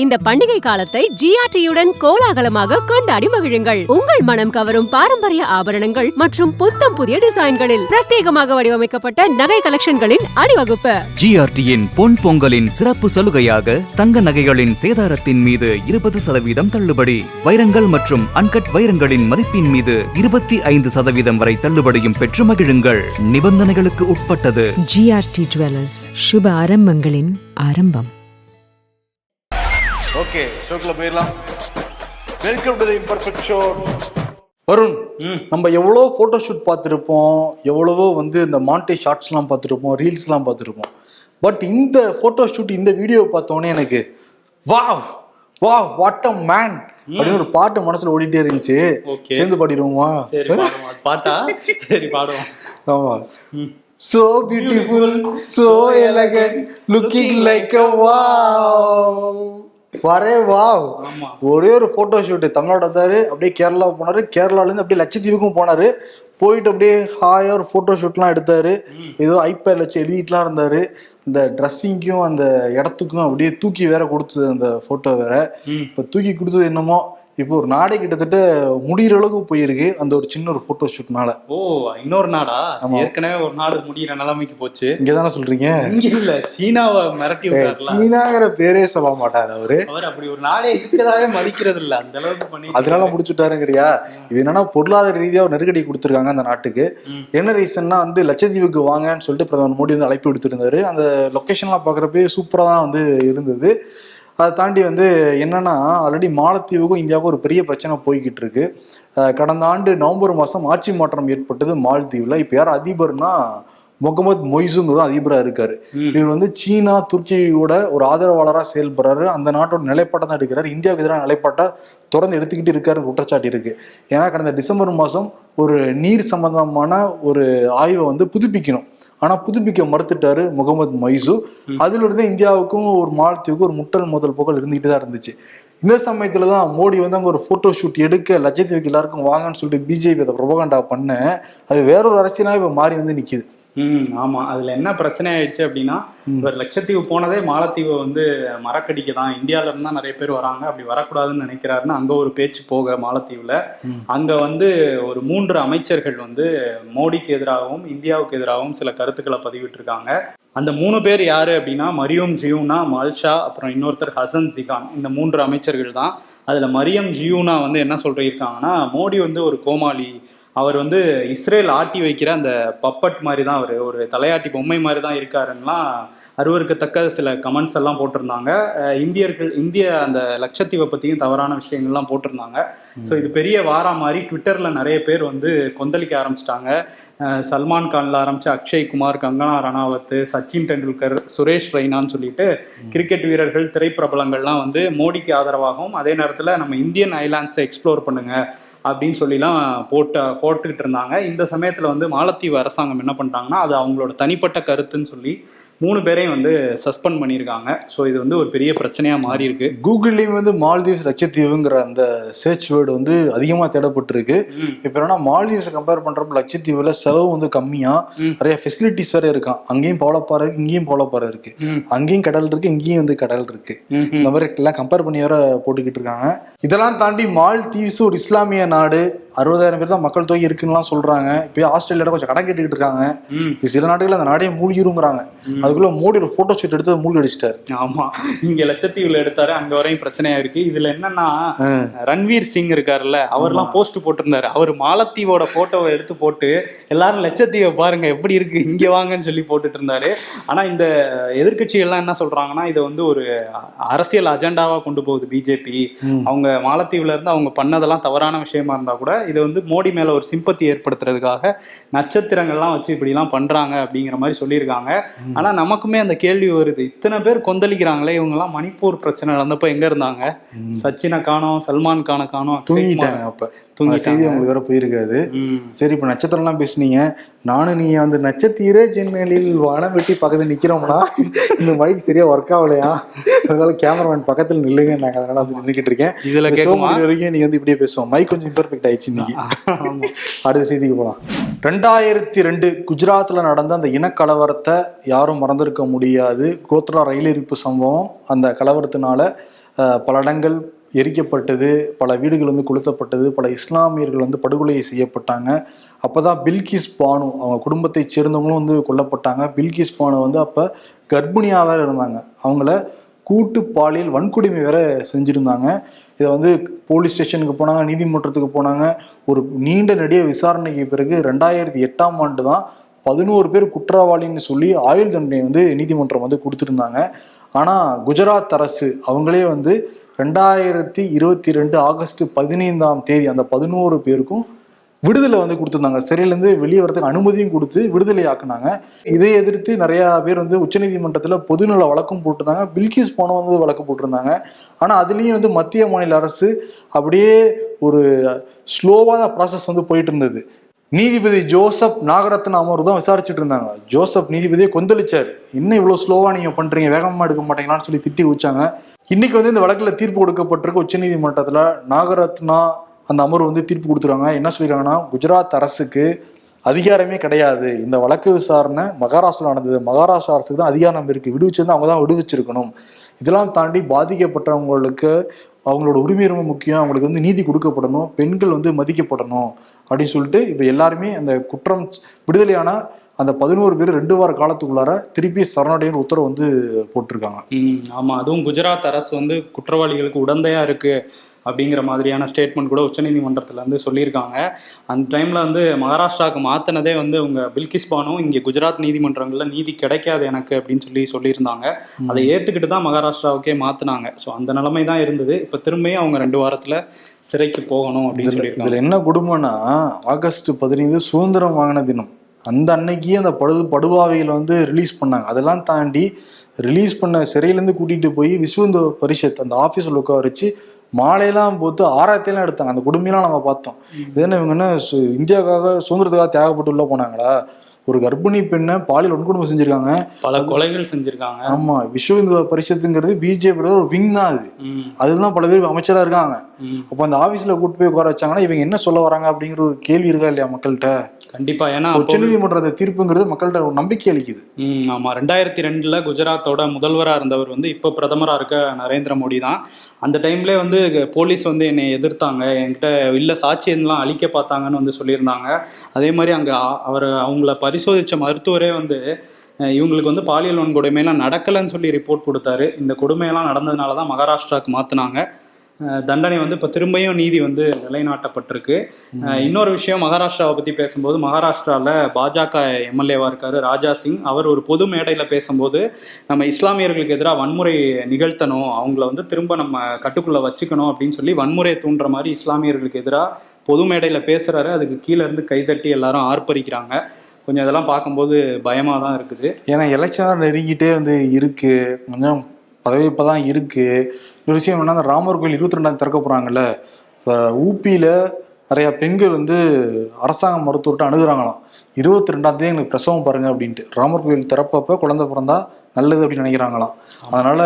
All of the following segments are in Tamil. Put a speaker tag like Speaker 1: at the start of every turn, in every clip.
Speaker 1: இந்த பண்டிகை காலத்தை ஜிஆர்டியுடன் கோலாகலமாக கொண்டாடி மகிழுங்கள். உங்கள் மனம் கவரும் பாரம்பரிய ஆபரணங்கள் மற்றும் புத்தம் புதிய டிசைன்களில் பிரத்யேகமாக வடிவமைக்கப்பட்ட நகை கலெக்ஷன்களின் அணிவகுப்பு.
Speaker 2: ஜிஆர்டியின் பொன் பொங்கலின் சிறப்பு சலுகையாக தங்க நகைகளின் சேதாரத்தின் மீது இருபது சதவீதம் தள்ளுபடி. வைரங்கள் மற்றும் அன்கட் வைரங்களின் மதிப்பின் மீது இருபத்தி ஐந்து சதவீதம் வரை தள்ளுபடியும் பெற்று மகிழுங்கள். நிபந்தனைகளுக்கு உட்பட்டது.
Speaker 3: ஜிஆர்டி ஜுவல்லர்ஸ் சுப ஆரம்பங்களின் ஆரம்பம்.
Speaker 4: ஓகே ஷோக்குள்ள போயிடலாம். Welcome to the imperfect show Varun நம்ம எவ்வளோ ஃபோட்டோ ஷூட் பார்த்துருப்போம் எவ்வளவோ வந்து இந்த மாண்டே ஷார்ட்ஸ்லாம் பார்த்துருப்போம் ரீல்ஸ்லாம் பார்த்துருப்போம். பட் இந்த ஃபோட்டோ ஷூட் இந்த வீடியோ பார்த்தோன்னே எனக்கு வா வா வாட் அ மேன் அப்படின்னு ஒரு பாட்டு மனசுல ஓடிட்டே இருந்துச்சு. சேர்ந்து பாடிடுவோமா?
Speaker 5: பாட்டா? சரி பாடுவோம்.
Speaker 4: ஆமா. So beautiful so elegant looking like uh wow வரே
Speaker 5: ஆமா.
Speaker 4: ஒரே ஒரு போட்டோ ஷூட் தமிழ்நாடு வந்தாரு அப்படியே கேரளா போனாரு. கேரளால இருந்து அப்படியே லட்சத்தீவுக்கும் போனாரு. போயிட்டு அப்படியே ஹாயா ஒரு போட்டோ ஷூட்லாம் எடுத்தாரு. ஏதோ ஐபேட்ல வச்சு எழுதிட்டுலாம் இருந்தாரு. இந்த ட்ரெஸ்ஸிங்க்கும் அந்த இடத்துக்கும் அப்படியே தூக்கி வேற கொடுத்தது அந்த போட்டோ வேற. இப்ப தூக்கி கொடுத்தது என்னமோ இப்போ ஒரு நாடே கிட்டத்தட்ட முடிகிற அளவுக்கு போயிருக்கு. அந்த ஒரு சின்ன ஒரு போட்டோ ஷூட்னால
Speaker 5: ஓ இன்னொரு நாடா. ஏற்கனவே ஒரு நாடு முடியிற நிலைமைக்கு போச்சு.
Speaker 4: இங்க தானே சொல்றீங்க?
Speaker 5: இங்க இல்ல சீனாவை மிரட்டி
Speaker 4: சீனாங்கிற பேரே சொல்ல மாட்டாரு அவரு.
Speaker 5: அவர் அப்படி ஒரு நாடே இருக்கிறதாவே மதிக்கிறது இல்ல அந்த அளவுக்கு பண்ணி
Speaker 4: அதனால முடிச்சுட்டாருங்கிறியா? இது என்னன்னா பொருளாதார ரீதியா ஒரு நெருக்கடி கொடுத்துருக்காங்க அந்த நாட்டுக்கு. என்ன ரீசன்னா வந்து லட்சத்தீவுக்கு வாங்கன்னு சொல்லிட்டு பிரதமர் மோடி வந்து அழைப்பு விடுத்திருந்தாரு. அந்த லொகேஷன்லாம் பாக்குறப்ப சூப்பரா தான் வந்து இருந்தது. அதை தாண்டி வந்து என்னன்னா ஆல்ரெடி மாலத்தீவுக்கும் இந்தியாவுக்கும் ஒரு பெரிய பிரச்சனை போய்கிட்டு இருக்கு கடந்த ஆண்டு நவம்பர் மாசம் ஆட்சி மாற்றம் ஏற்பட்டது மாலத்தீவுல. இப்ப யார் அதிபர்னா முகமது மொய்சுங்கிறதும் அதிபரா இருக்காரு. இவர் வந்து சீனா துருக்கியோட ஒரு ஆதரவாளரா செயல்படுறாரு. அந்த நாட்டோட நிலைப்பாட்டை தான் எடுக்கிறாரு. இந்தியாவுக்கு எதிரான நிலைப்பாட்டை தொடர்ந்து எடுத்துக்கிட்டு இருக்காரு குற்றச்சாட்டு இருக்கு. ஏன்னா கடந்த டிசம்பர் மாசம் ஒரு நீர் சம்பந்தமான ஒரு ஆய்வை வந்து புதுப்பிக்கணும். ஆனா புதுப்பிக்க மறுத்துட்டாரு முகமது மைசு அதுல இருந்து இந்தியாவுக்கும் ஒரு மாலத்தீவுக்கும் ஒரு முட்டல் மோதல் போக்கள் இருந்துகிட்டு தான் இருந்துச்சு. இந்த சமயத்துல தான் மோடி வந்து அங்க ஒரு போட்டோ ஷூட் எடுக்க லட்சத்தீவுக்கு எல்லாருக்கும் வாங்கன்னு சொல்லிட்டு பிஜேபி அதை ப்ரொபகண்டா பண்ண அது வேற ஒரு அரசியலா இப்ப மாறி வந்து நிக்குது.
Speaker 5: ம் ஆமா. அதுல என்ன பிரச்சனை ஆயிடுச்சு அப்படின்னா இவர் லட்சத்தீவு போனதே மாலத்தீவை வந்து மறக்கடிக்க தான். இந்தியால இருந்து நிறைய பேர் வராங்க. அப்படி வரக்கூடாதுன்னு நினைக்கிறாருன்னு அங்க ஒரு பேச்சு போக மாலத்தீவுல. அங்க வந்து ஒரு மூன்று அமைச்சர்கள் வந்து மோடிக்கு எதிராகவும் இந்தியாவுக்கு எதிராகவும் சில கருத்துக்களை பதிவிட்டிருக்காங்க. அந்த மூணு பேர் யாரு அப்படின்னா மரியம் ஜியூனா மல்ஷா அப்புறம் இன்னொருத்தர் ஹசன் ஜிகான். இந்த மூன்று அமைச்சர்கள் தான். அதுல மரியம் ஜியூனா வந்து என்ன சொல்லியிருக்காங்கன்னா மோடி வந்து ஒரு கோமாளி அவர் வந்து இஸ்ரேல் ஆட்டி வைக்கிற அந்த பப்பட் மாதிரி தான் அவர். ஒரு தலையாட்டி பொம்மை மாதிரி தான் இருக்காருன்னெலாம் அருவருக்கத்தக்க சில கமெண்ட்ஸ் எல்லாம் போட்டிருந்தாங்க. இந்தியர்கள் இந்திய அந்த லட்சத்தீவை பற்றியும் தவறான விஷயங்கள்லாம் போட்டிருந்தாங்க. ஸோ இது பெரிய வாரா மாதிரி ட்விட்டரில் நிறைய பேர் வந்து கொந்தளிக்க ஆரம்பிச்சிட்டாங்க. சல்மான் கான்ல ஆரம்பிச்சு அக்ஷய் குமார் கங்கனா ரணாவத் சச்சின் டெண்டுல்கர் சுரேஷ் ரெய்னான்னு சொல்லிட்டு கிரிக்கெட் வீரர்கள் திரைப்பிரபலங்கள்லாம் வந்து மோடிக்கு ஆதரவாகவும் அதே நேரத்தில் நம்ம இந்தியன் ஐலாண்ட்ஸை எக்ஸ்ப்ளோர் பண்ணுங்க. அப்படின்னு சொல்லிலாம் போட்ட போட்டுக்கிட்டு இருந்தாங்க. இந்த சமயத்தில் வந்து மாலத்தீவு அரசாங்கம் என்ன பண்ணிட்டாங்கன்னா அது அவங்களோட தனிப்பட்ட கருத்துன்னு சொல்லி மூணு பேரையும் வந்து சஸ்பெண்ட் பண்ணியிருக்காங்க. ஸோ இது வந்து ஒரு பெரிய பிரச்சனையாக மாறி இருக்கு
Speaker 4: கூகுள்லயும் வந்து மால்தீவ்ஸ் லட்சத்தீவுங்கிற அந்த சர்ச் வேர்டு வந்து அதிகமா தேடப்பட்டிருக்கு. இப்ப என்னன்னா மால்தீவ்ஸ் கம்பேர் பண்றப்ப லட்சத்தீவுல செலவு வந்து கம்மியா. நிறைய ஃபெசிலிட்டிஸ் வேற இருக்கான். அங்கேயும் பவளப்பாறை இருக்கு இங்கேயும் பவளப்பாறை இருக்கு. அங்கேயும் கடல் இருக்கு இங்கேயும் வந்து கடல் இருக்கு. இந்த மாதிரி எல்லாம் கம்பேர் பண்ணி வேற போட்டுக்கிட்டு இருக்காங்க. இதெல்லாம் தாண்டி மால்தீவ்ஸ் ஒரு இஸ்லாமிய நாடு. அறுபதாயிரம் பேர் தான் மக்கள் தொகை இருக்குன்னுலாம் சொல்றாங்க. இப்போ ஆஸ்திரேலியால கொஞ்சம் கடன் கேட்டுக்கிட்டு இருக்காங்க. சில நாடுகள் அந்த நாடே மூழ்கிருங்கிறாங்க. அதுக்குள்ள மோடி ஒரு போட்டோ ஷூட் எடுத்து மூழ்கி அடிச்சிட்டாரு.
Speaker 5: ஆமா. இங்க லட்சத்தீவுல எடுத்தாரு அங்க வரையும் பிரச்சனையா இருக்கு. இதுல என்னன்னா ரன்வீர் சிங் இருக்காருல்ல அவர்லாம் போஸ்ட் போட்டிருந்தாரு. அவர் மாலத்தீவோட போட்டோவை எடுத்து போட்டு எல்லாரும் லட்சத்தீவை பாருங்க எப்படி இருக்கு இங்க வாங்கன்னு சொல்லி போட்டுட்டு இருந்தாரு. ஆனா இந்த எதிர்க்கட்சிகள்லாம் என்ன சொல்றாங்கன்னா இதை வந்து ஒரு அரசியல் அஜெண்டாவா கொண்டு போகுது பிஜேபி அவங்க மாலத்தீவுல இருந்து அவங்க பண்ணதெல்லாம் தவறான விஷயமா இருந்தா கூட இது வந்து மோடி மேல ஒரு சிம்பத்தி ஏற்படுத்துறதுக்காக நட்சத்திரங்கள்லாம் வச்சு இப்படி எல்லாம் பண்றாங்க அப்படிங்கிற மாதிரி சொல்லியிருக்காங்க. ஆனா நமக்குமே அந்த கேள்வி வருது. இத்தனை பேர் கொந்தளிக்கிறாங்களே இவங்க எல்லாம் மணிப்பூர் பிரச்சனை நடந்தப்ப எங்க இருந்தாங்க? சச்சினை காணோம் சல்மான் கானை காணோம்.
Speaker 4: தூங்கிட்டாங்க அப்ப. செய்தி உங்களுக்கு வேற போயிருக்காது. சரி இப்ப நட்சத்திரம்லாம் பேசுனீங்க. நானும் நீங்க வந்து நட்சத்திர ஜன்னலில் வானம் வெட்டி பக்கத்துல நிக்கிறோம்னா இந்த மைக் சரியா ஒர்க் ஆகலையா? அதனால கேமராமேன் பக்கத்துல நில்லுங்க நாங்க அதனால வந்து நின்னுக்கிட்டு இருக்கேன்.
Speaker 5: இதுல
Speaker 4: வரைக்கும் நீங்க வந்து இப்படியே பேசுவோம். மைக் கொஞ்சம் இம்பர்ஃபெக்ட் ஆயிடுச்சு இன்னைக்கு. அடுத்த செய்திக்கு போலாம். ரெண்டாயிரத்தி ரெண்டு குஜராத்ல நடந்த அந்த இனக்கலவரத்தை யாரும் மறந்திருக்க முடியாது. கோத்ரா ரயில் எரிப்பு சம்பவம் அந்த கலவரத்தினால பல இடங்கள் எரிக்கப்பட்டது பல வீடுகள் வந்து கொளுத்தப்பட்டது பல இஸ்லாமியர்கள் வந்து படுகொலை செய்யப்பட்டாங்க. அப்போதான் பில்கிஸ் பானு அவங்க குடும்பத்தை சேர்ந்தவங்களும் வந்து கொல்லப்பட்டாங்க. பில்கிஸ் பானு வந்து அப்போ கர்ப்பிணியாக வேற இருந்தாங்க. அவங்கள கூட்டு பாலியல் வன்கொடுமை வேற செஞ்சுருந்தாங்க. இதை வந்து போலீஸ் ஸ்டேஷனுக்கு போனாங்க நீதிமன்றத்துக்கு போனாங்க. ஒரு நீண்ட நெடிய விசாரணைக்கு பிறகு ரெண்டாயிரத்தி எட்டாம் ஆண்டு தான் பதினோரு பேர் குற்றவாளின்னு சொல்லி ஆயுள் தண்டனை வந்து நீதிமன்றம் வந்து கொடுத்துருந்தாங்க. ஆனால் குஜராத் அரசு அவங்களே வந்து ரெண்டாயிரத்தி இருபத்தி ரெண்டு ஆகஸ்ட் பதினைந்தாம் தேதி அந்த பதினோரு பேருக்கும் விடுதலை வந்து கொடுத்துருந்தாங்க. சிறையிலேருந்து வெளியே வரதுக்கு அனுமதியும் கொடுத்து விடுதலை ஆக்குனாங்க. இதை எதிர்த்து நிறைய பேர் வந்து உச்சநீதிமன்றத்தில் பொதுநல வழக்கம் போட்டிருந்தாங்க. பில்கிஸ் போன வந்து வழக்கு போட்டிருந்தாங்க. ஆனால் அதுலேயும் வந்து மத்திய மாநில அரசு அப்படியே ஒரு ஸ்லோவாக தான் ப்ராசஸ் வந்து போயிட்டு இருந்தது. நீதிபதி ஜோசப் நாகரத்ன அமர்வு தான் விசாரிச்சுட்டு இருந்தாங்க. ஜோசப் நீதிபதியை கொந்தளிச்சார். இன்னும் இவ்வளோ ஸ்லோவாக நீங்கள் பண்ணுறீங்க வேகமாக எடுக்க மாட்டீங்களான்னு சொல்லி திட்டி வச்சாங்க இன்னைக்கு வந்து இந்த வழக்கில் தீர்ப்பு கொடுக்கப்பட்டிருக்கு உச்சநீதிமன்றத்தில். நாகரத்னா அந்த அமர்வு வந்து தீர்ப்பு கொடுத்துருவாங்க. என்ன சொல்லிடுறாங்கன்னா குஜராத் அரசுக்கு அதிகாரமே கிடையாது. இந்த வழக்கு விசாரணை மகாராஷ்டிரா நடந்தது மகாராஷ்டிரா அரசுக்கு தான் அதிகாரம் இருக்குது விடுவிச்சிருந்தா அவங்க தான் விடுவிச்சிருக்கணும். இதெல்லாம் தாண்டி பாதிக்கப்பட்டவங்களுக்கு அவங்களோட உரிமை ரொம்ப முக்கியம். அவங்களுக்கு வந்து நீதி கொடுக்கப்படணும். பெண்கள் வந்து மதிக்கப்படணும். அப்படின்னு சொல்லிட்டு இப்போ எல்லாருமே அந்த குற்றம் விடுதலையான அந்த பதினோரு பேர் ரெண்டு வார காலத்துக்குள்ளார திருப்பி சரணடையும் உத்தரவு வந்து போட்டிருக்காங்க.
Speaker 5: ம் ஆமா. அதுவும் குஜராத் அரசு வந்து குற்றவாளிகளுக்கு உடந்தையா இருக்கு அப்படிங்கிற மாதிரியான ஸ்டேட்மெண்ட் கூட உச்சநீதிமன்றத்துல வந்து சொல்லியிருக்காங்க. அந்த டைம்ல வந்து மகாராஷ்டிராவுக்கு மாத்தினதே வந்து உங்க பில்கிஸ் பானு இங்க குஜராத் நீதிமன்றங்கள்ல நீதி கிடைக்காது எனக்கு அப்படின்னு சொல்லி சொல்லியிருந்தாங்க. அதை ஏத்துக்கிட்டு தான் மகாராஷ்டிராவுக்கே மாத்தினாங்க. ஸோ அந்த நிலைமை தான் இருந்தது. இப்ப திரும்பியும் அவங்க ரெண்டு வாரத்துல சிறைக்கு போகணும் அப்படின்னு சொல்லியிருக்காங்க.
Speaker 4: இதுல என்ன குடும்பம்னா ஆகஸ்ட் பதினைந்து சுதந்திரம் வாங்கின தினம். அந்த அன்னைக்கு அந்த படு படுபாவைகளை வந்து ரிலீஸ் பண்ணாங்க. அதெல்லாம் தாண்டி ரிலீஸ் பண்ண சிறையிலேருந்து கூட்டிட்டு போய் விஸ்வந்த பரிஷத் அந்த ஆஃபீஸில் உட்கார வச்சு மாலையெல்லாம் போட்டு ஆராய்ச்சியெல்லாம் எடுத்தாங்க. அந்த குடும்பம்லாம் நம்ம பார்த்தோம். இது என்ன இவங்க என்ன இந்தியாவுக்காக சுதந்திரத்துக்காக தியாகப்பட்டு உள்ள போனாங்களா? ஒரு கர்ப்பிணி பெண்ணை பாலியல் வன்கொடுமை செஞ்சிருக்காங்க.
Speaker 5: பல கொலைகள் செஞ்சிருக்காங்க.
Speaker 4: ஆமா விஸ்வ இந்து பரிஷத்துங்கிறது பிஜேபியோட ஒரு விங் தான் அது. அதுதான் பல பேர் அமைச்சரா இருக்காங்க. அப்போ அந்த ஆபீஸ்ல கூட்டு போய் உட்கார வச்சாங்கன்னா இவங்க என்ன சொல்ல வராங்க அப்படிங்கிற ஒரு கேள்வி இருக்கா இல்லையா மக்கள்கிட்ட?
Speaker 5: கண்டிப்பா ஏன்னா அப்போ
Speaker 4: உச்சநீதிமன்ற அந்த தீர்ப்புங்கிறது மக்கள்கிட்ட ஒரு நம்பிக்கை அளிக்குது.
Speaker 5: ஆமா. ரெண்டாயிரத்தி ரெண்டுல குஜராத்தோட முதல்வரா இருந்தவர் வந்து இப்ப பிரதமரா இருக்க நரேந்திர மோடி தான். அந்த டைம்ல வந்து போலீஸ் வந்து என்னை எதிர்த்தாங்க. என்கிட்ட இல்லை சாட்சியம்லாம் அழிக்க பார்த்தாங்கன்னு வந்து சொல்லியிருந்தாங்க. அதே மாதிரி அங்கே அவர் அவங்கள பரிசோதித்த மருத்துவரே வந்து இவங்களுக்கு வந்து பாலியல் வன்கொடுமையெல்லாம் நடக்கலைன்னு சொல்லி ரிப்போர்ட் கொடுத்தாரு. இந்த கொடுமையெல்லாம் நடந்ததுனால தான் மகாராஷ்டிராவுக்கு மாற்றினாங்க தண்டனை வந்து இப்போ திரும்பியும் நீதி வந்து நிலைநாட்டப்பட்டிருக்கு. இன்னொரு விஷயம் மகாராஷ்டிராவை பத்தி பேசும்போது மகாராஷ்டிரால பாஜக எம்எல்ஏவா இருக்காரு ராஜா சிங். அவர் ஒரு பொது மேடையில பேசும்போது நம்ம இஸ்லாமியர்களுக்கு எதிராக வன்முறை நிகழ்த்தணும் அவங்கள வந்து திரும்ப நம்ம கட்டுக்குள்ள வச்சுக்கணும் அப்படின்னு சொல்லி வன்முறையை தூண்டுற மாதிரி இஸ்லாமியர்களுக்கு எதிராக பொது மேடையில பேசுறாரு. அதுக்கு கீழே இருந்து கைதட்டி எல்லாரும் ஆர்ப்பரிக்கிறாங்க. கொஞ்சம் இதெல்லாம் பார்க்கும்போது பயமா தான் இருக்குது.
Speaker 4: ஏன்னா எலெக்ஷன் நெருங்கிட்டே வந்து இருக்கு. கொஞ்சம் பதவி இப்பதான் இருக்கு. ஒரு விஷயம் என்னன்னா அந்த ராமர் கோயில் இருபத்தி ரெண்டாம் திறக்க போறாங்கல்ல இப்போ ஊப்பியில நிறைய பெண்கள் வந்து அரசாங்க மருத்துவர்கிட்ட அணுகுறாங்களாம். இருபத்தி ரெண்டாம் தேதி எங்களுக்கு பிரசவம் பாருங்க அப்படின்ட்டு. ராமர் கோயில் திறப்பப்ப குழந்தை பிறந்தா நல்லது அப்படின்னு நினைக்கிறாங்களாம். அதனால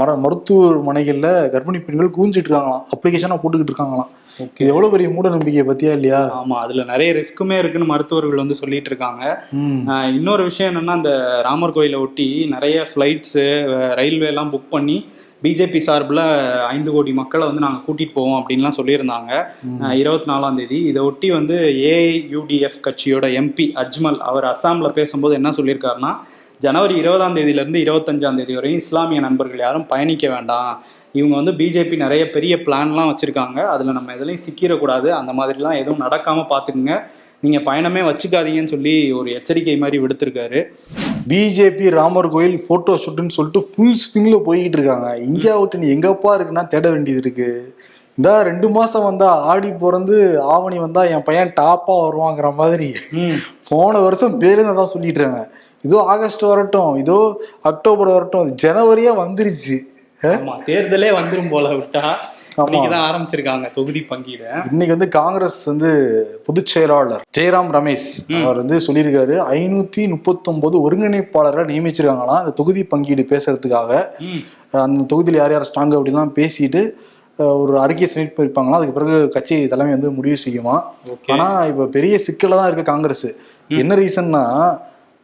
Speaker 4: மர மருத்துவமனைகள்ல கர்ப்பிணி பெண்கள் கூஞ்சிட்டு இருக்காங்களாம். அப்ளிகேஷனா போட்டுக்கிட்டு இருக்காங்களாம். இது எவ்வளவு பெரிய மூட நம்பிக்கை பத்தியா இல்லையா?
Speaker 5: ஆமா அதுல நிறைய ரிஸ்க்குமே இருக்குன்னு மருத்துவர்கள் வந்து சொல்லிட்டு இருக்காங்க. இன்னொரு விஷயம் என்னன்னா அந்த ராமர் கோயிலை ஒட்டி நிறைய ஃப்ளைட்ஸு ரயில்வே எல்லாம் புக் பண்ணி பிஜேபி சார்பில் ஐந்து கோடி மக்களை வந்து நாங்கள் கூட்டிட்டு போவோம் அப்படின்லாம் சொல்லியிருந்தாங்க. இருபத்தி நாலாம் தேதி. இதை ஒட்டி வந்து ஏஐயூடிஎஃப் கட்சியோட எம்பி அஜ்மல் அவர் அஸ்ஸாமில் பேசும்போது என்ன சொல்லியிருக்காருன்னா ஜனவரி இருபதாம் தேதியிலேருந்து இருபத்தஞ்சாம் தேதி வரையும் இஸ்லாமிய நண்பர்கள் யாரும் பயணிக்க வேண்டாம். இவங்க வந்து பிஜேபி நிறைய பெரிய பிளான்லாம் வச்சுருக்காங்க. அதில் நம்ம எதுலையும் சிக்கிடக்கூடாது அந்த மாதிரிலாம் எதுவும் நடக்காமல் பார்த்துக்குங்க. நீங்கள் பயணமே வச்சுக்காதீங்கன்னு சொல்லி ஒரு எச்சரிக்கை மாதிரி விடுத்திருக்காரு.
Speaker 4: பிஜேபி ராமர் கோயில் போட்டோ ஷூட்னு சொல்லிட்டு ஃபுல் ஸ்விங்ல போய்கிட்டு இருக்காங்க. இந்தியா விட்டு நீ எங்கப்பா இருக்குன்னா தேட வேண்டியது இருக்கு. இந்த ரெண்டு மாசம் வந்தா ஆடி பிறந்து ஆவணி வந்தா என் பையன் டாப்பா வருவாங்கிற மாதிரி. போன வருஷம் பேருந்து தான் சொல்லிட்டு இருக்காங்க இதோ ஆகஸ்ட் வரட்டும் இதோ அக்டோபர் வரட்டும் ஜனவரியா வந்துருச்சு.
Speaker 5: தேர்தலே வந்துரும் போல விட்டா. இன்னைக்குதான் ஆரம்பிச்சிருக்காங்க தொகுதி பங்கீடு.
Speaker 4: இன்னைக்கு வந்து காங்கிரஸ் வந்து பொதுச் செயலாளர் ஜெயராம் ரமேஷ் அவர் வந்து சொல்லியிருக்காரு ஐநூத்தி முப்பத்தொன்பது ஒருங்கிணைப்பாளர்களை நியமிச்சிருக்காங்களாம் அந்த தொகுதி பங்கீடு பேசுறதுக்காக. அந்த தொகுதியில் யார் யார் ஸ்ட்ராங் அப்படிலாம் பேசிட்டு ஒரு அறிக்கை சமர்ப்பிப்பாங்களாம் அதுக்கு பிறகு கட்சி தலைமை வந்து முடிவு செய்யுமா? ஆனா இப்ப பெரிய சிக்கல்ல தான் இருக்கு காங்கிரஸ். என்ன ரீசன்னா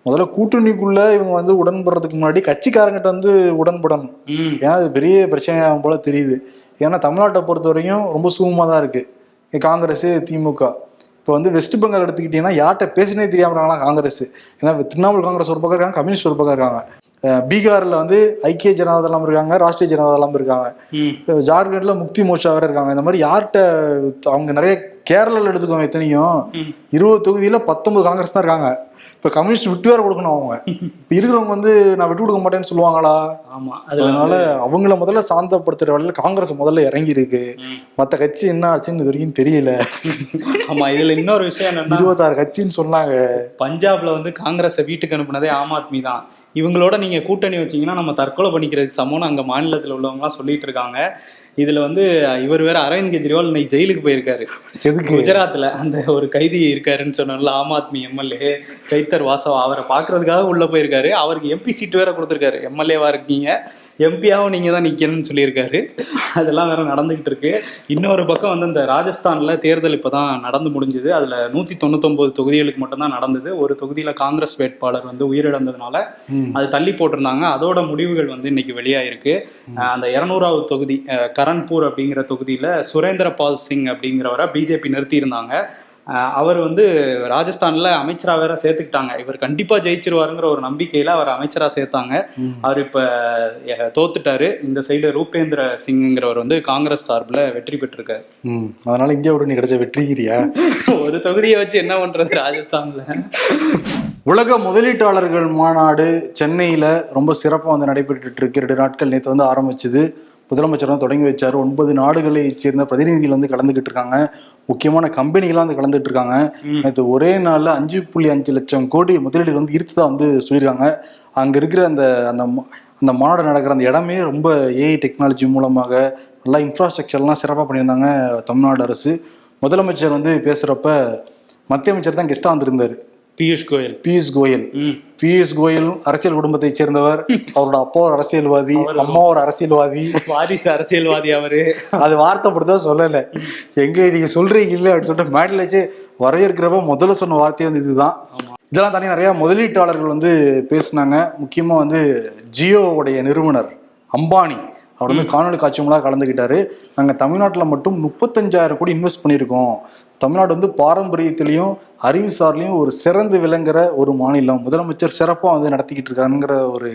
Speaker 4: முதல்ல கூட்டணிக்குள்ள இவங்க வந்து உடன்படுறதுக்கு முன்னாடி கட்சிக்காரங்கிட்ட வந்து உடன்படணும். ஏன்னா அது பெரிய பிரச்சனையாகும் போல தெரியுது. ஏன்னா தமிழ்நாட்டை பொறுத்த வரைக்கும் ரொம்ப சுகமாக தான் இருக்கு. காங்கிரஸ் திமுக. இப்போ வந்து வெஸ்ட் பெங்கால் எடுத்துக்கிட்டீங்கன்னா யார்கிட்ட பேசினே தெரியாம இருக்காங்களா காங்கிரஸ்? ஏன்னா திரிணாமுல் காங்கிரஸ் ஒரு பக்கம் இருக்காங்க கம்யூனிஸ்ட் ஒரு பக்கம் இருக்காங்க. பீகார்ல வந்து ஐக்கிய ஜனதா தளம் இருக்காங்க ராஷ்டிரிய ஜனதா தளம் இருக்காங்க ஜார்க்கண்ட்ல முக்தி மோர்ச்சா வேற இருக்காங்க. இந்த மாதிரி யார்கிட்ட அவங்க நிறைய கேரளால எடுத்துக்கோங்க எத்தனையும். இருபது தொகுதியில பத்தொன்பது காங்கிரஸ் தான் இருக்காங்க. இப்ப கம்யூனிஸ்ட் விட்டு வேற கொடுக்கணும் அவங்க. இப்ப இருக்கிறவங்க வந்து நான் விட்டு கொடுக்க மாட்டேன்னு சொல்லுவாங்களா?
Speaker 5: ஆமா
Speaker 4: அதனால அவங்கள முதல்ல சாந்தப்படுத்துற வேலையில காங்கிரஸ் முதல்ல இறங்கி இருக்கு. மத்த கட்சி என்ன ஆச்சுன்னு இது வரைக்கும் தெரியல.
Speaker 5: ஆமா இதுல இன்னொரு விஷயம் என்னன்னா
Speaker 4: இருபத்தாறு கட்சின்னு சொன்னாங்க.
Speaker 5: பஞ்சாப்ல வந்து காங்கிரஸை வீட்டுக்கு அனுப்புனதே ஆம் ஆத்மி தான். இவங்களோட நீங்க கூட்டணி வச்சீங்கன்னா நம்ம தற்கொலை பண்ணிக்கிறதுக்கு சமம்னு அங்க மாநிலத்துல உள்ளவங்கலாம் சொல்லிட்டு இருக்காங்க. இதுல வந்து இவர் வேற அரவிந்த் கெஜ்ரிவால் இன்னைக்கு ஜெயிலுக்கு போயிருக்காரு.
Speaker 4: எதுக்கு?
Speaker 5: குஜராத்ல அந்த ஒரு கைதி இருக்காருன்னு சொன்னோம்ல ஆம் ஆத்மி எம்எல்ஏ சைத்தர் வாசவ் அவரை பாக்குறதுக்காக உள்ள போயிருக்காரு. அவருக்கு எம்பி சீட் வேற கொடுத்துருக்காரு. எம்எல்ஏவா இருக்கீங்க. எம்பியாவும் நீங்க தான் நிக்கணும்னு சொல்லியிருக்காரு. அதெல்லாம் வேற நடந்துகிட்டு இருக்கு. இன்னொரு பக்கம் வந்து இந்த ராஜஸ்தான்ல தேர்தல் இப்பதான் நடந்து முடிஞ்சது. அதுல நூத்தி தொண்ணூத்தொன்பது தொகுதிகளுக்கு மட்டும்தான் நடந்தது. ஒரு தொகுதியில காங்கிரஸ் வேட்பாளர் வந்து உயிரிழந்ததுனால. அது தள்ளி போட்டிருந்தாங்க. அதோட முடிவுகள் வந்து இன்னைக்கு வெளியாயிருக்கு. அந்த இருநூறாவது தொகுதி அஹ் கரன்பூர் அப்படிங்கிற தொகுதியில சுரேந்திர பால் சிங் அப்படிங்கிறவரை பிஜேபி நிறுத்தியிருந்தாங்க. அவர் வந்து ராஜஸ்தான்ல அமைச்சரா வேற சேர்த்துக்கிட்டாங்க. இவர் கண்டிப்பா ஜெயிச்சிருவாருங்கிற ஒரு நம்பிக்கையில அவர் அமைச்சரா சேர்த்தாங்க. அவர் இப்ப தோத்துட்டாரு. இந்த சைடு ரூபேந்திர சிங்ங்கிறவர் வந்து காங்கிரஸ் சார்பில் வெற்றி பெற்றிருக்காரு.
Speaker 4: அதனால இந்தியா உடனே கிடைச்ச வெற்றிகிரியா?
Speaker 5: ஒரு தொகுதியை வச்சு என்ன பண்றது ராஜஸ்தான்ல?
Speaker 4: உலக முதலீட்டாளர்கள் மாநாடு சென்னையில ரொம்ப சிறப்பாக வந்து நடைபெற்றுட்டு இருக்கு. ரெண்டு நாட்கள் நேற்று வந்து ஆரம்பிச்சது. முதலமைச்சர் வந்து தொடங்கி வச்சாரு. ஒன்பது நாடுகளை சேர்ந்த பிரதிநிதிகள் வந்து கலந்துக்கிட்டு இருக்காங்க. முக்கியமான கம்பெனிகள்லாம் வந்து கலந்துட்டு இருக்காங்க. நேற்று ஒரே நாள்ல அஞ்சு புள்ளி அஞ்சு லட்சம் கோடி முதலீடு வந்து ஈர்த்ததா வந்து சொல்லியிருக்காங்க. அங்க இருக்கிற அந்த அந்த அந்த மாநாடு நடக்கிற அந்த இடமே ரொம்ப ஏஐ டெக்னாலஜி மூலமாக நல்லா இன்ஃப்ராஸ்ட்ரக்சர்லாம் சிறப்பாக பண்ணியிருந்தாங்க தமிழ்நாடு அரசு. முதலமைச்சர் வந்து பேசுறப்ப மத்திய அமைச்சர் தான் கெஸ்டா வந்திருந்தாரு.
Speaker 5: பியூஷ் கோயல்.
Speaker 4: பியூஷ் கோயல். பியூஷ் கோயல் அரசியல் குடும்பத்தை சேர்ந்தவர். அவரோட அப்பா ஒரு அரசியல்வாதி அம்மா ஒரு அரசியல்வாதி.
Speaker 5: வாரிசு அரசியல்வாதி அவரு.
Speaker 4: அது வார்த்தைப்படுத்தா சொல்லல. எங்க நீங்க சொல்றீங்க இல்ல அப்படின்னு சொல்லிட்டு மேடல் வச்சு வரவேற்கிறப்ப முதல்ல சொன்ன வார்த்தை வந்து இதுதான். இதெல்லாம் தாண்டி நிறைய முதலீட்டாளர்கள் வந்து பேசுனாங்க. முக்கியமா வந்து ஜியோவுடைய நிறுவனர் அம்பானி. அவர் வந்து காணொலி காட்சி மூலம் கலந்துக்கிட்டாரு. நாங்க தமிழ்நாட்டுல மட்டும் முப்பத்தஞ்சாயிரம் கோடி இன்வெஸ்ட் பண்ணியிருக்கோம். தமிழ்நாடு வந்து பாரம்பரியத்திலையும் அறிவுசார்லையும் ஒரு சிறந்து விளங்குற ஒரு மாநிலம். முதலமைச்சர் சிறப்பாக வந்து நடத்திக்கிட்டு இருக்காருங்கிற ஒரு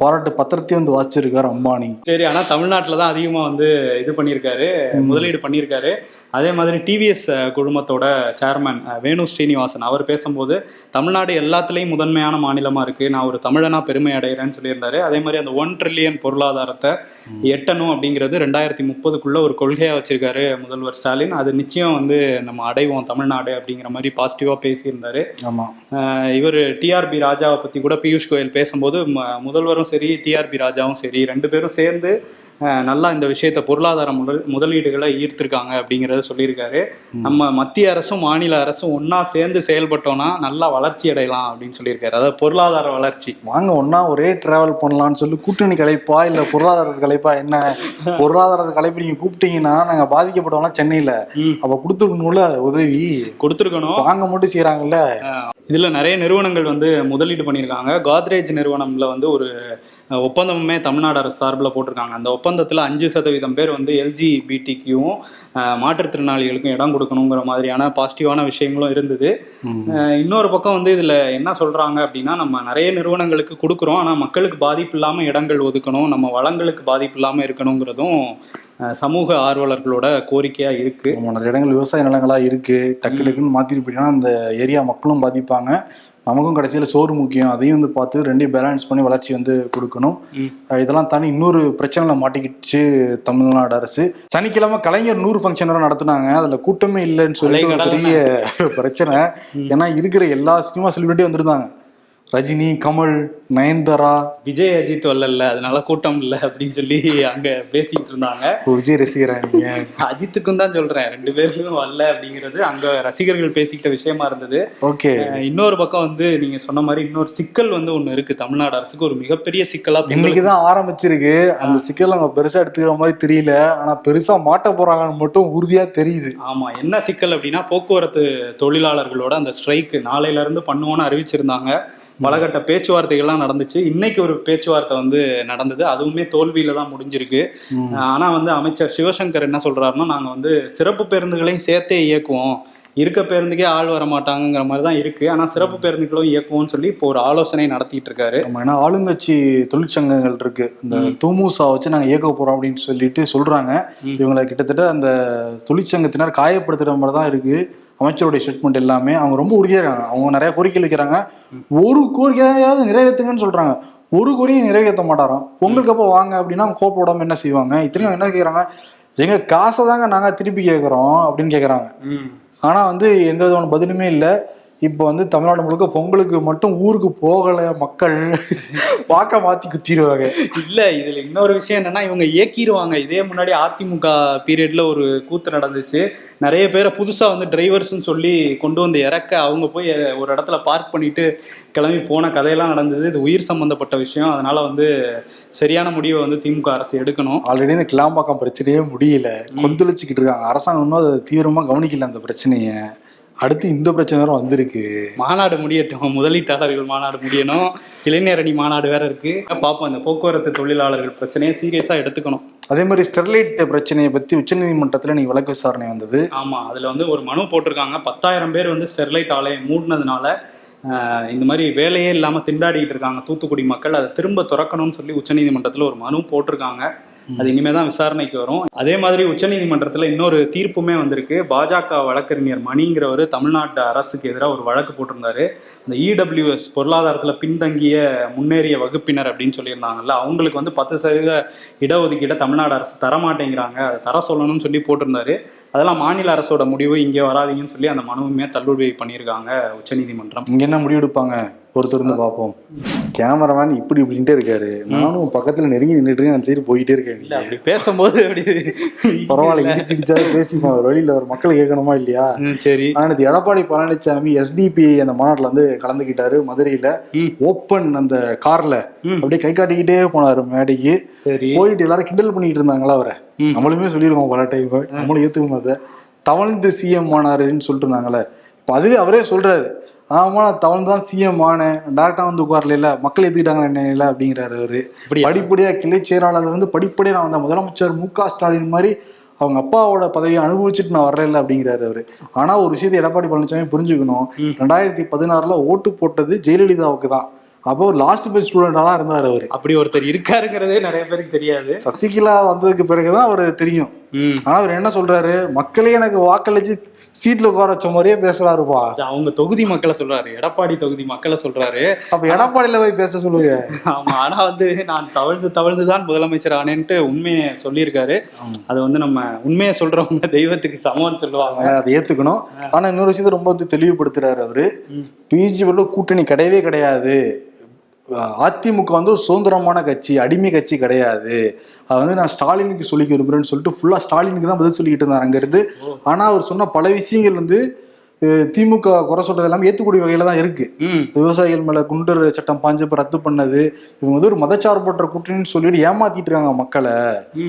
Speaker 4: பாராட்டு பத்திரத்தையும் வந்து வாசிச்சிருக்காரு அம்பானி.
Speaker 5: சரி ஆனா தமிழ்நாட்டுல தான் அதிகமா வந்து இது பண்ணியிருக்காரு முதலீடு பண்ணியிருக்காரு. அதே மாதிரி டிவிஎஸ் குழுமத்தோட சேர்மன் வேணு ஸ்ரீனிவாசன் அவர் பேசும்போது தமிழ்நாடு எல்லாத்துலேயும் முதன்மையான மாநிலமா இருக்கு. நான் ஒரு தமிழனா பெருமை அடைகிறேன்னு சொல்லியிருந்தாரு. அதே மாதிரி அந்த ஒன் ட்ரில்லியன் பொருளாதாரத்தை எட்டணும் அப்படிங்கிறது ரெண்டாயிரத்தி முப்பதுக்குள்ள ஒரு கொள்கையா வச்சிருக்காரு முதல்வர் ஸ்டாலின். அது நிச்சயம் வந்து நம்ம அடைவோம் தமிழ்நாடு அப்படிங்கிற மாதிரி பாசிட்டிவா பேசியிருந்தாரு.
Speaker 4: ஆமா.
Speaker 5: இவர் டிஆர்பி ராஜாவை பத்தி கூட பியூஷ் கோயல் பேசும்போது முதல்வரும் சரி டிஆர்பி ராஜாவும் சரி ரெண்டு பேரும் சேர்ந்து நல்லா இந்த விஷயத்த பொருளாதார முதல் முதலீடுகளை ஈர்த்திருக்காங்க அப்படிங்கிறத சொல்லியிருக்காரு. நம்ம மத்திய அரசும் மாநில அரசும் ஒண்ணா சேர்ந்து செயல்பட்டோம்னா நல்லா வளர்ச்சி அடையலாம் அப்படின்னு சொல்லியிருக்காரு. அதாவது பொருளாதார வளர்ச்சி.
Speaker 4: வாங்க ஒன்னா ஒரே டிராவல் பண்ணலாம்னு சொல்லி கூட்டணி கலைப்பா இல்ல பொருளாதாரத்து கலைப்பா என்ன? பொருளாதாரத்து கலைப்பு நீங்க கூப்பிட்டீங்கன்னா நாங்க பாதிக்கப்பட்டவங்களாம் சென்னையில. அப்ப கொடுத்துருக்கணும்ல உதவி?
Speaker 5: கொடுத்துருக்கணும்.
Speaker 4: வாங்க மட்டும் செய்யறாங்கல்ல
Speaker 5: இதுல நிறைய நிறுவனங்கள் வந்து முதலீடு பண்ணியிருக்காங்க. கோத்ரேஜ் நிறுவனம்ல வந்து ஒரு ஒப்பந்தமுமே தமிழ்நாடு அரசு சார்பில் போட்டிருக்காங்க. அந்த ஒப்பந்தத்துல அஞ்சு சதவீதம் பேர் வந்து எல்ஜி பிடிக்கும் மாற்றுத்திறனாளிகளுக்கும் இடம் கொடுக்கணுங்கிற மாதிரியான பாசிட்டிவான விஷயங்களும் இருந்தது. இன்னொரு பக்கம் வந்து இதுல என்ன சொல்றாங்க அப்படின்னா நம்ம நிறைய நிறுவனங்களுக்கு கொடுக்குறோம். ஆனா மக்களுக்கு பாதிப்பு இல்லாம இடங்கள் ஒதுக்கணும் நம்ம வளங்களுக்கு பாதிப்பு இல்லாம இருக்கணுங்கிறதும் சமூக ஆர்வலர்களோட கோரிக்கையா இருக்கு.
Speaker 4: நிறைய இடங்கள் விவசாய நிலங்களா இருக்கு. டக்கு டக்குன்னு மாத்திட்டு போயிட்டோம்னா அந்த ஏரியா மக்களும் பாதிப்பாங்க. நமக்கும் கடைசியில சோறு முக்கியம். அதையும் வந்து பார்த்து ரெண்டையும் பேலன்ஸ் பண்ணி வளர்ச்சி வந்து கொடுக்கணும். இதெல்லாம் தாண்டி இன்னொரு பிரச்சனைல மாட்டிக்கிச்சு தமிழ்நாடு அரசு. சனிக்கிழமை கலைஞர் நூறு ஃபங்க்ஷன் வேற நடத்துனாங்க. அதுல கூட்டமே இல்லைன்னு சொல்லி பெரிய பிரச்சனை. ஏன்னா இருக்கிற எல்லா சினிமா செலிபிரிட்டியும் வந்திருந்தாங்க. ரஜினி கமல் நயன்தாரா.
Speaker 5: விஜய் அஜித் வரல அதனால கூட்டம் இல்ல அப்படின்னு சொல்லி அங்க பேசிட்டு இருந்தாங்க.
Speaker 4: விஜய் ரசிகரா நீங்க?
Speaker 5: அஜித்துக்கும் தான் சொல்றேன் ரெண்டு பேருமே வரல அப்படிங்கிறது. அங்க ரசிகர்கள் பேசிக்கிட்ட விஷயமா இருந்தது.
Speaker 4: ஓகே.
Speaker 5: இன்னொரு பக்கம் வந்து நீங்க சொன்ன மாதிரி இன்னொரு சிக்கல் வந்து ஒண்ணு இருக்கு. தமிழ்நாடு அரசுக்கு ஒரு மிகப்பெரிய சிக்கலா
Speaker 4: இன்னைக்குதான் ஆரம்பிச்சிருக்கு. அந்த சிக்கல் நம்ம பெருசா எடுத்துக்கிற மாதிரி தெரியல. ஆனா பெருசா மாட்ட போறாங்கன்னு மட்டும் உறுதியா தெரியுது.
Speaker 5: ஆமா என்ன சிக்கல் அப்படின்னா போக்குவரத்து தொழிலாளர்களோட அந்த ஸ்ட்ரைக் நாளையில இருந்து பண்ணுவோம்னு அறிவிச்சிருந்தாங்க. பலகட்ட பேச்சுவார்த்தைகள்லாம் நடந்துச்சு. இன்னைக்கு ஒரு பேச்சுவார்த்தை வந்து நடந்தது. அதுவுமே தோல்வியில தான் முடிஞ்சிருக்கு. ஆனா வந்து அமைச்சர் சிவசங்கர் என்ன சொல்றாருன்னா நாங்க வந்து சிறப்பு பேருந்துகளையும் சேர்த்தே இயக்குவோம். இருக்க பேருந்துக்கே ஆள் வர மாட்டாங்கங்கிற மாதிரி தான் இருக்கு. ஆனா சிறப்பு பேருந்துகளும் இயக்குவோம்னு சொல்லி இப்போ ஒரு ஆலோசனை நடத்திட்டு இருக்காரு.
Speaker 4: ஏன்னா ஆளுங்கட்சி தொழிற்சங்கங்கள் இருக்கு. இந்த தூமுசா வச்சு நாங்க இயக்க போறோம் அப்படின்னு சொல்லிட்டு சொல்றாங்க. இவங்களை கிட்டத்தட்ட அந்த தொழிற்சங்கத்தினர் காயப்படுத்துற மாதிரி தான் இருக்கு. அமைச்சருடைய ஸ்டேட்மெண்ட் எல்லாமே அவங்க ரொம்ப உறுதியா இருக்காங்க. அவங்க நிறைய கோரிக்கை வைக்கிறாங்க. ஒரு கோரிக்கையாவது நிறைவேற்றுங்கன்னு சொல்றாங்க. ஒரு கோரிக்கையை நிறைவேற்ற மாட்டாராம். பொங்கலுக்கு அப்போ வாங்க அப்படின்னா அவங்க கோப்ப விடாம என்ன செய்வாங்க? இத்தனையும் என்ன கேக்குறாங்க? எங்க காசை தாங்க நாங்க திருப்பி கேட்கறோம் அப்படின்னு கேக்குறாங்க. ஆனா வந்து எந்த விதமான பதிலுமே இல்லை. இப்போ வந்து தமிழ்நாடு முழுக்க பொங்கலுக்கு மட்டும் ஊருக்கு போகல மக்கள். வாக்க மாத்தி குத்திடுவாங்க
Speaker 5: இல்ல இதுல இன்னொரு விஷயம் என்னன்னா இவங்க இயக்கிடுவாங்க இதே முன்னாடி அதிமுக பீரியட்ல ஒரு கூத்து நடந்துச்சு. நிறைய பேரை புதுசா வந்து டிரைவர்ஸ்னு சொல்லி கொண்டு வந்து இறக்க அவங்க போய் ஒரு இடத்துல பார்க் பண்ணிட்டு கிளம்பி போன கதையெல்லாம் நடந்தது. இது உயிர் சம்பந்தப்பட்ட விஷயம். அதனால வந்து சரியான முடிவை வந்து திமுக அரசு எடுக்கணும்.
Speaker 4: ஆல்ரெடி இந்த கிளாம்பாக்கம் பிரச்சனையே முடியல. கொந்தளிச்சுக்கிட்டு இருக்காங்க. அரசாங்கம் இன்னும் அதை தீவிரமா கவனிக்கல அந்த பிரச்சனைய. அடுத்து இந்த பிரச்சனை வேற வந்திருக்கு.
Speaker 5: மாநாடு முடியட்டும். முதலீட்டாளர்கள் மாநாடு முடியணும். இளைஞர் அணி மாநாடு வேற இருக்கு. பார்ப்போம் இந்த போக்குவரத்து தொழிலாளர்கள் பிரச்சனையை சீரியஸா எடுத்துக்கணும்.
Speaker 4: அதே மாதிரி ஸ்டெர்லைட் பிரச்சனையை பத்தி உச்சநீதிமன்றத்துல நீ வழக்கு விசாரணை வந்தது.
Speaker 5: ஆமா அதுல வந்து ஒரு மனு போட்டிருக்காங்க. பத்தாயிரம் பேர் வந்து ஸ்டெர்லைட் ஆலையை மூடினதுனால இந்த மாதிரி வேலையே இல்லாம திண்டாடிட்டு இருக்காங்க. தூத்துக்குடி மக்கள் அதை திரும்ப திறக்கணும்னு சொல்லி உச்சநீதிமன்றத்துல ஒரு மனு போட்டிருக்காங்க. அது இனிமே தான் விசாரணைக்கு வரும். அதே மாதிரி உச்சநீதிமன்றத்தில் இன்னொரு தீர்ப்புமே வந்திருக்கு. பாஜக வழக்கறிஞர் மணிங்கிறவர் தமிழ்நாட்டு அரசுக்கு எதிராக ஒரு வழக்கு போட்டிருந்தாரு. அந்த இடபிள்யூஎஸ் பொருளாதாரத்தில் பின்தங்கிய முன்னேறிய வகுப்பினர் அப்படின்னு சொல்லியிருந்தாங்கல்ல அவங்களுக்கு வந்து பத்து சதவீத இடஒதுக்கீடை தமிழ்நாடு அரசு தரமாட்டேங்கிறாங்க. அதை தர சொல்லணும்னு சொல்லி போட்டிருந்தாரு. அதெல்லாம் மாநில அரசோட முடிவு இங்கே வராதீங்கன்னு சொல்லி அந்த மனுவுமே தள்ளுபடி பண்ணியிருக்காங்க உச்சநீதிமன்றம்.
Speaker 4: இங்கே என்ன முடிவெடுப்பாங்க? பொறுத்து இருந்து பார்ப்போம். கேமராமேன் இப்படி இப்படின்ட்டே இருக்காரு. நானும் பக்கத்துல நெருங்கி நின்றுட்டு நான் சரி போயிட்டே இருக்கேன்.
Speaker 5: இல்ல அப்படி பேசும்போது அப்படி
Speaker 4: பரவாயில்ல இடிச்சு இடிச்சாவது பேசிப்போம். ஒரு வழியில ஒரு மக்கள் கேட்கணுமா இல்லையா?
Speaker 5: சரி.
Speaker 4: ஆனா இது எடப்பாடி பழனிசாமி எஸ்டிபி அந்த மாநாட்டுல வந்து கலந்துக்கிட்டாரு மதுரையில. ஓப்பன் அந்த கார்ல. அப்படியே கை காட்டிக்கிட்டே போனாரு மேடைக்கு. போயிட்டு எல்லாரும் கிண்டல் பண்ணிட்டு இருந்தாங்களா அவரை. நம்மளுமே சொல்லியிருக்கோம் பல டைம் நம்மளும் ஏத்துக்கணும் அதை. தவழ்ந்து சிஎம் ஆனாருன்னு சொல்லிட்டு இருந்தாங்களே. இப்ப அதுவே அவரே சொல்றாரு. ஆமா நான் தவழ்ந்து தான் சிஎம் ஆனேன். டேரக்டா வந்து உட்காரல மக்கள் ஏத்துக்கிட்டாங்க என்ன இல்ல அப்படிங்கிறாரு அவரு.
Speaker 5: அப்படியா?
Speaker 4: படிப்படியா கிளை செயலாளர் வந்து படிப்படியா நான் வந்த முதலமைச்சர் மு க ஸ்டாலின் மாதிரி அவங்க அப்பாவோட பதவியை அனுபவிச்சுட்டு நான் வரல அப்படிங்கிறாரு அவரு. ஆனா ஒரு விஷயத்தை எடப்பாடி பழனிசாமி புரிஞ்சுக்கணும். ரெண்டாயிரத்தி பதினாறுல ஓட்டு போட்டது ஜெயலலிதாவுக்கு தான். அப்போ ஒரு லாஸ்ட் பெஞ்ச் ஸ்டூடெண்டா தான் இருந்தார் அவரு.
Speaker 5: அப்படி ஒருத்தர் இருக்காருங்கிறதே நிறைய பேருக்கு தெரியாது.
Speaker 4: சசிகலா வந்ததுக்கு பிறகுதான் அவரு தெரியும். ஆனா அவர் என்ன சொல்றாரு? மக்களே எனக்கு வாக்களிச்சு சீட்ல உட்கார வச்ச மாதிரியே பேசுறாருப்பா.
Speaker 5: அவங்க தொகுதி மக்களை சொல்றாரு. எடப்பாடி தொகுதி மக்களை சொல்றாரு.
Speaker 4: அப்ப எடப்பாடியில போய் பேச சொல்லுங்க.
Speaker 5: ஆமா ஆனா வந்து நான் தவழ்ந்து தவழ்ந்து தான் முதலமைச்சர் ஆனேன்ட்டு உண்மையை சொல்லியிருக்காரு. அது வந்து நம்ம உண்மையை சொல்றவங்க தெய்வத்துக்கு சமம்னு சொல்லுவாங்க.
Speaker 4: அதை ஏத்துக்கணும். ஆனா இன்னொரு விஷயத்தை ரொம்ப வந்து தெளிவுபடுத்துறாரு அவரு.
Speaker 5: ம்.
Speaker 4: பிஜேபியோட கூட்டணி கிடையவே கிடையாது. அதிமுக வந்து ஒரு சுதந்திரமான கட்சி அடிமை கட்சி கிடையாது. அது வந்து நான் ஸ்டாலினுக்கு சொல்லிக்க விரும்புறேன்னு சொல்லிட்டு ஃபுல்லா ஸ்டாலினுக்கு தான் பதில் சொல்லிக்கிட்டு இருந்தார் அங்கிருந்து. ஆனா அவர் சொன்ன பல விஷயங்கள் வந்து திமுக குறை சொல்றது எல்லாமே ஏத்துக்கூடிய வகையில தான் இருக்கு. விவசாயிகள் மேல குண்டர் சட்டம் பாஞ்சு இப்ப ரத்து பண்ணது. இவங்க வந்து ஒரு மதச்சார்பற்ற கூட்டணின்னு சொல்லிட்டு ஏமாத்திட்டு இருக்காங்க மக்களை.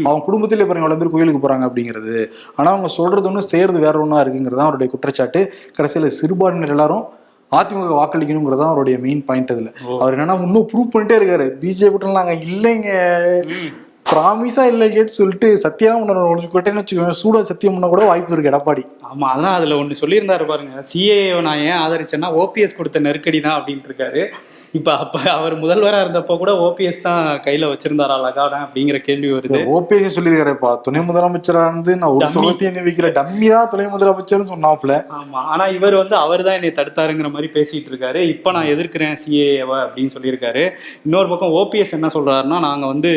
Speaker 4: அவங்க குடும்பத்திலே பாருங்க எவ்வளவு பேர் கோயிலுக்கு போறாங்க அப்படிங்கிறது. ஆனா அவங்க சொல்றது ஒண்ணு செய்யறது வேற ஒண்ணா இருக்குங்கிறது தான் அவருடைய குற்றச்சாட்டு. கடைசியில சிறுபான்மையினர் எல்லாரும் அதிமுக வாக்களிக்கணுங்கிறது அவருடைய மெயின் பாயிண்ட் அதுல. அவர் என்னன்னா இன்னும் ப்ரூவ் பண்ணிட்டே இருக்காரு. பிஜேபி நாங்க இல்லைங்க. ப்ராமிஸா இல்லை கேட்டு சொல்லிட்டு சத்தியம் ஒன்று கொட்டேன்னு வச்சுக்கோங்க சூட சத்தியம் பண்ண கூட வாய்ப்பு இருக்கு எடப்பாடி.
Speaker 5: ஆமா அதான் அதுல ஒண்ணு சொல்லியிருந்தாரு பாருங்க. சிஏ நான் ஏன் ஆதரிச்சேன்னா ஓபிஎஸ் கொடுத்த நெருக்கடி தான் அப்படின்ட்டு இருக்காரு இப்ப அப்ப அவர் முதல்வரா இருந்தப்போ கூட ஓபிஎஸ் தான் கையில வச்சிருந்தாரா லகாடன் அப்படிங்கிற கேள்வி வருது.
Speaker 4: ஓபிஎஸ் சொல்லியிருக்காருப்பா. துணை முதலமைச்சரா இருந்து நான் ஒரு. சுகத்தையும் என்ன வைக்கிற டம்மி தான் துணை முதலமைச்சர்னு சொன்னாப்ல
Speaker 5: ஆமா ஆனா இவர் வந்து அவர் தான் என்னை தடுத்தாருங்கிற மாதிரி பேசிட்டு இருக்காரு இப்ப நான் எதிர்க்கிறேன் சிஏஏவ அப்படின்னு சொல்லியிருக்காரு. இன்னொரு பக்கம் ஓபிஎஸ் என்ன சொல்றாருன்னா நாங்க வந்து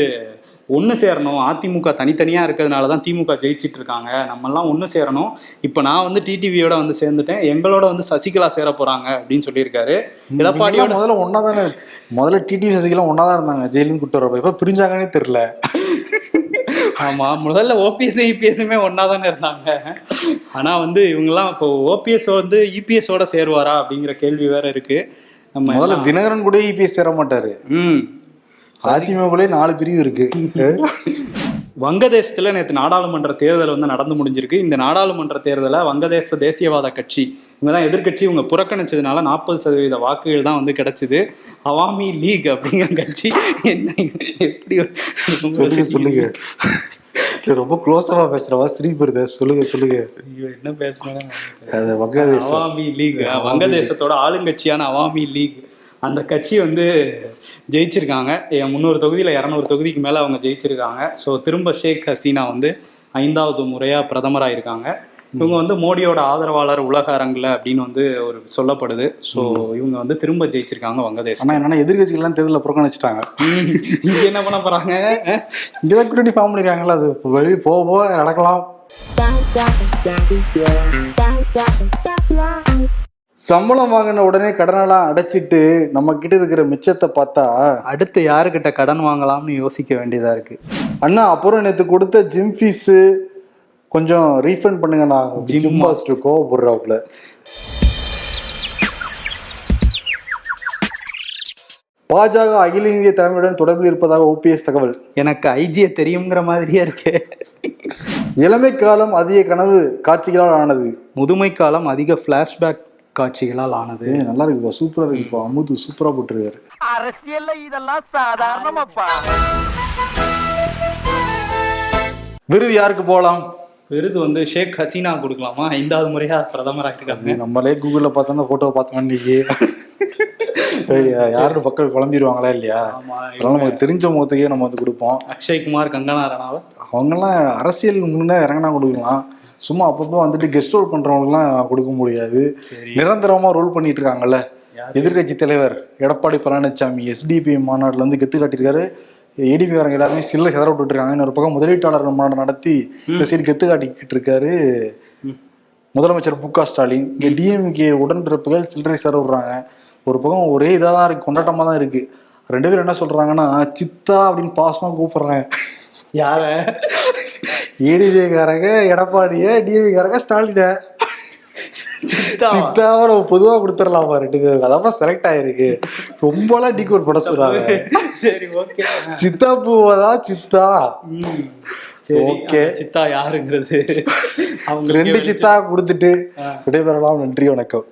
Speaker 5: ஒன்று சேரணும். அதிமுக தனித்தனியாக இருக்கிறதுனால தான் திமுக ஜெயிச்சிட்டு இருக்காங்க நம்மெல்லாம் ஒன்று சேரணும். இப்போ நான் வந்து டிடிவியோட வந்து சேர்ந்துட்டேன். எங்களோட வந்து சசிகலா சேர போறாங்க அப்படின்னு சொல்லியிருக்காரு. எடப்பாடியோட
Speaker 4: முதல்ல ஒன்னா தானே முதல்ல டிடிவி சசிகலாம் ஒன்னா தான் இருந்தாங்க. ஜெயிலிருந்து கூட்டு வரப்ப. இப்ப பிரிஞ்சாங்கன்னே தெரியல.
Speaker 5: ஆமா முதல்ல ஓபிஎஸ் இபிஎஸ்ஸுமே ஒன்னா தானே இருந்தாங்க. ஆனா வந்து இவங்கெல்லாம் இப்போ ஓபிஎஸ் வந்து இபிஎஸோட சேருவாரா அப்படிங்கிற கேள்வி வேற இருக்கு. நம்ம
Speaker 4: முதல்ல தினகரன் கூட இபிஎஸ் சேர மாட்டாரு.
Speaker 5: ம்.
Speaker 4: அதிமுகலே நாலு பிரிவு இருக்கு.
Speaker 5: வங்கதேசத்துல நேற்று நாடாளுமன்ற தேர்தல் வந்து நடந்து முடிஞ்சிருக்கு. இந்த நாடாளுமன்ற தேர்தலை வங்கதேச தேசியவாத கட்சி இவங்க தான் எதிர்க்கட்சி இவங்க புறக்கணிச்சதுனால நாற்பது சதவீத வாக்குகள் தான் வந்து கிடைச்சது. அவாமி லீக் அப்படிங்கிற கட்சி என்ன எப்படி
Speaker 4: சொல்லுங்க ரொம்ப க்ளோஸவா பேசுறவா சிரிப்பு வருது சொல்லுங்க சொல்லுங்க.
Speaker 5: ஐயோ, என்ன பேசுறேன்
Speaker 4: வங்கதேசம்.
Speaker 5: அவாமி லீக். வங்கதேசத்தோட ஆளுங்கட்சியான அவாமி லீக். அந்த கட்சி வந்து ஜெயிச்சிருக்காங்க முந்நூறு தொகுதியில் இரநூறு தொகுதிக்கு மேலே அவங்க ஜெயிச்சிருக்காங்க ஸோ திரும்ப ஷேக் ஹசீனா வந்து ஐந்தாவது முறையாக பிரதமராக இருக்காங்க இவங்க வந்து மோடியோட ஆதரவாளர் உலக அரங்கில் அப்படின்னு வந்து ஒரு சொல்லப்படுது ஸோ இவங்க வந்து திரும்ப ஜெயிச்சிருக்காங்க வங்கதேசம்
Speaker 4: ஆனா என்னன்னா எதிர்கட்சிகள்லாம் தேர்தலில் புறக்கணிச்சிட்டாங்க
Speaker 5: இங்க என்ன பண்ண போறாங்க
Speaker 4: இங்கதான் கூட்டணி ஃபார்ம் பண்ணிருக்காங்களா அது வெளியே போக போக நடக்கலாம் சம்பளம் வாங்கின உடனே கடனெல்லாம் அடைச்சிட்டு நம்ம கிட்ட இருக்கிற மிச்சத்தை பார்த்தா
Speaker 5: அடுத்து யாருக்கிட்ட கடன் வாங்கலாம்னு யோசிக்க வேண்டியதா இருக்கு?
Speaker 4: அண்ணா அப்புறம் நேத்து கொடுத்த ஜிம் ஃபீஸ் கொஞ்சம் ரீஃபண்ட் பண்ணுங்கண்ணா. ஜிம் மாஸ்டர் கோவப்படுறாப்புல. பாஜக அகில இந்திய தலைமையுடன் தொடர்பில் இருப்பதாக ஓபிஎஸ் தகவல்.
Speaker 5: எனக்கு ஐஜியை தெரியுங்கிற மாதிரியே இருக்கு.
Speaker 4: இளமை காலம் அதிக கனவு காட்சிகளால் ஆனது.
Speaker 5: முதுமை காலம் அதிக ஃப்ளாஷ்பேக் காட்சிகளால் ஆனது.
Speaker 4: நல்லா இருக்குப்பா சூப்பரா இருக்குப்பா. அமுது சூப்பரா போட்டிருக்காரு.
Speaker 6: அரசியல்ல இதெல்லாம் சாதாரணமாப்பா.
Speaker 4: விருது யாருக்கு போகலாம்
Speaker 5: விருது வந்து ஷேக் ஹசீனா கொடுக்கலாமா? ஐந்தாவது முறையா பிரதமராக இருக்காங்க
Speaker 4: நம்மளே கூகுள்ல பார்த்தோம்னா போட்டோ பார்த்தோம் இன்னைக்கு. யாரோட மக்கள் குழம்பிடுவாங்களா இல்லையா? அதனால நமக்கு தெரிஞ்ச முகத்துக்கே நம்ம வந்து கொடுப்போம்.
Speaker 5: அக்ஷய் குமார் கங்கனா ரனாவத்
Speaker 4: அவங்கெல்லாம் அரசியல் முன்னே இறங்கினா கொடுக்கலாம். சும்மா அப்பப்போ வந்துட்டு கெஸ்ட் ரோல் பண்றவங்களுக்குலாம் கொடுக்க முடியாது. நிரந்தரமா ரோல் பண்ணிட்டு இருக்காங்கல்ல
Speaker 5: யாரு?
Speaker 4: எதிர்க்கட்சி தலைவர் எடப்பாடி பழனிசாமி எஸ்டிபி மாநாட்டில் வந்து கெத்து காட்டியிருக்காரு. ஏடிபி வரங்க எல்லாருமே சில்ல செதற விட்டுட்டு இருக்காங்க இன்னொரு பக்கம் முதலீட்டாளர்கள் மாநாடு நடத்தி இந்த சைடு கெத்து காட்டிக்கிட்டு இருக்காரு. முதலமைச்சர் மு க ஸ்டாலின். இங்க டிஎம்கே உடன்பிறப்புகள் சில்லறை சேர விடுறாங்க. ஒரு பக்கம் ஒரே இதாக தான் இருக்கு கொண்டாட்டமா தான் இருக்கு. ரெண்டு பேரும் என்ன சொல்றாங்கன்னா சித்தா அப்படின்னு பாசமா கூப்பிடுறாங்க.
Speaker 5: யார?
Speaker 4: ஏடிபிகாரங்க எடப்பாடிய டிஎம்காரங்க ஸ்டாலின. சித்தாவை நம்ம பொதுவா கொடுத்துடலாமா ரெண்டு பேருக்கு? அதான் செலக்ட் ஆயிருக்கு. ரொம்பலாம் டிகோட் பண்ண சொல்றாங்க
Speaker 5: ஓகே
Speaker 4: சித்தா பூவதா சித்தா.
Speaker 5: அந்த சித்தா யாருங்கிறது? அவங்க
Speaker 4: ரெண்டு சித்தா கொடுத்துட்டு விடைபெறலாம். நன்றி வணக்கம்.